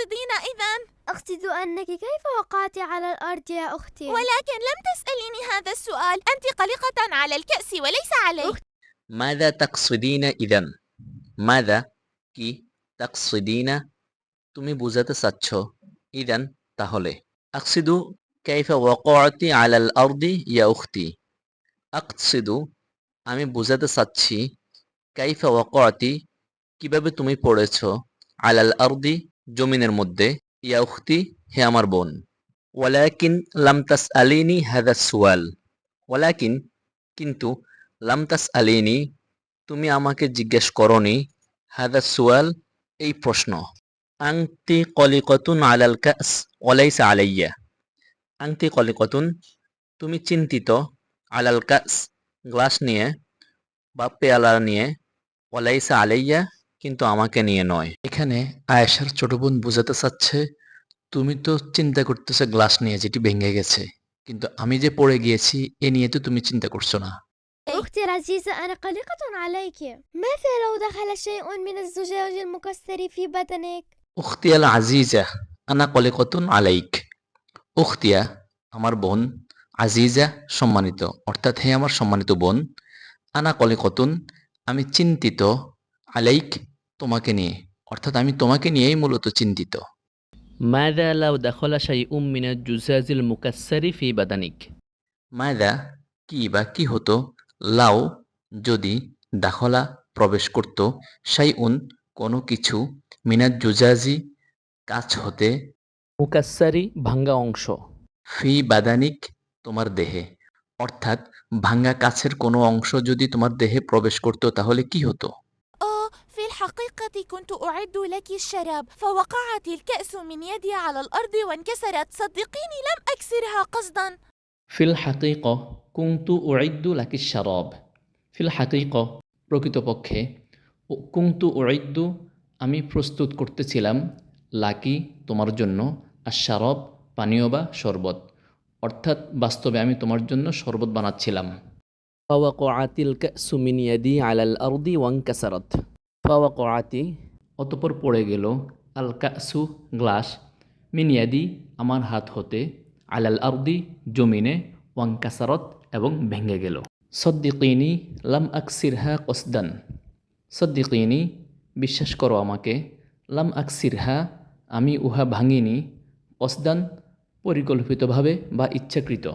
تقصدين إذا؟ أقصد أنك كيف وقعت على الأرض يا أختي؟ ولكن لم تسأليني هذا السؤال أنت قلقة على الكأس وليس علي মাদা তাকসিদিনা ইদান মাদা কি তাকসিদিনা তুমি বুঝাতে চাচ্ছ ইদান তাহলে আকসিদু কাইফা ওয়াকআতি আলাল আরদি ইয়া উখতি আকসিদু আমি বুঝাতে চাচ্ছি কাইফা ওয়াকআতি কিভাবে তুমি পড়েছ আলাল আরদি জমিনের মধ্যে, ইয়া উখতি, হে আমার বোন। ওয়ালাকিন লাম তাসআলিনি হাদা সুয়াল ওয়ালাকিন, কিন্তু লাম তাসআলিনি, তুমি আমাকে জিজ্ঞেস করনি হাদা সুয়াল এই প্রশ্ন। আংতি কলিকতুন আলাল কাস, ওয়ালাইসা আলাইয়া। আংতি কলিকতুন, তুমি চিন্তিত, আলাল কাস, গ্লাস নিয়ে বা পেয়ালা নিয়ে, ওয়ালাইসা আলাইয়া কিন্তু আমাকে নিয়ে নয় এখানে আয়েশার ছোট বোন বুঝাতে চাচ্ছে তুমি তো চিন্তা করতেছো গ্লাস নিয়ে যেটি ভেঙে গেছে কিন্তু আমি যে পড়ে গিয়েছি এ নিয়ে তো তুমি চিন্তা করছো না أختي العزيزة أنا قلقة عليك ماذا لو دخل شيء من الزجاج المكسر في بدنك؟ উখতিয়াল আজিজা আনা কলিকতুন আলাইক উখতিয়া আমার বোন আজিজা সম্মানিত অর্থাৎ হে আমার সম্মানিত বোন আনা কলিকতুন আমি চিন্তিত আলাইক তোমাকে নিয়ে। অর্থাৎ আমি তোমাকে নিয়েই মূলত চিন্তিত। মায়দা লাউ দাখলা শাহী উম্মিনা জুজাজিল মুকাসারি ফি বাদানিক। মায়দা কি বা কি হতো? লাউ যদি দাখলা প্রবেশ করত সাই উন কোনো কিছু মিনাত জুজাজি কাছ হতে মুকাসারি ভাঙ্গা অংশ। ফি বাদানিক তোমার দেহে। অর্থাৎ ভাঙ্গা কাছের কোনো অংশ যদি তোমার দেহে প্রবেশ করত তাহলে কি হতো? الحقيقة كنت أعد لك الشراب فوقعت الكأس من يدي على الأرض وانكسرت صدقيني لم أكسرها قصدا feel Hatik কুংতু উইদ্দু lucky শারব feel Hatik প্রকৃতপক্ষে উ- কুংতু উইদ্দু আমি প্রস্তুত করতেছিলাম লাকি তোমার জন্য আর শারব পানীয় বা শরবত অর্থাৎ বাস্তবে আমি তোমার জন্য শরবত বানাচ্ছিলাম ফাওয়াকআতিল কাসু মিন ইয়াদি আলাল আরদি ওয়ানকাসারাত ফাওয়াকআতি অতপর পড়ে গেল, আল কাসু গ্লাস, মিন ইয়াদি, আমার হাত হতে, আলাল আরদি, জমিনে ওয়াংকাসারত এবং ভেঙে গেল। সদ্দিকিনি, লাম আকসিরহা কসদান। সদ্দিকিনি, বিশ্বাস করো আমাকে, লাম আকসিরহা, আমি উহা ভাঙিনি, কসদান, পরিকল্পিতভাবে বা ইচ্ছাকৃত।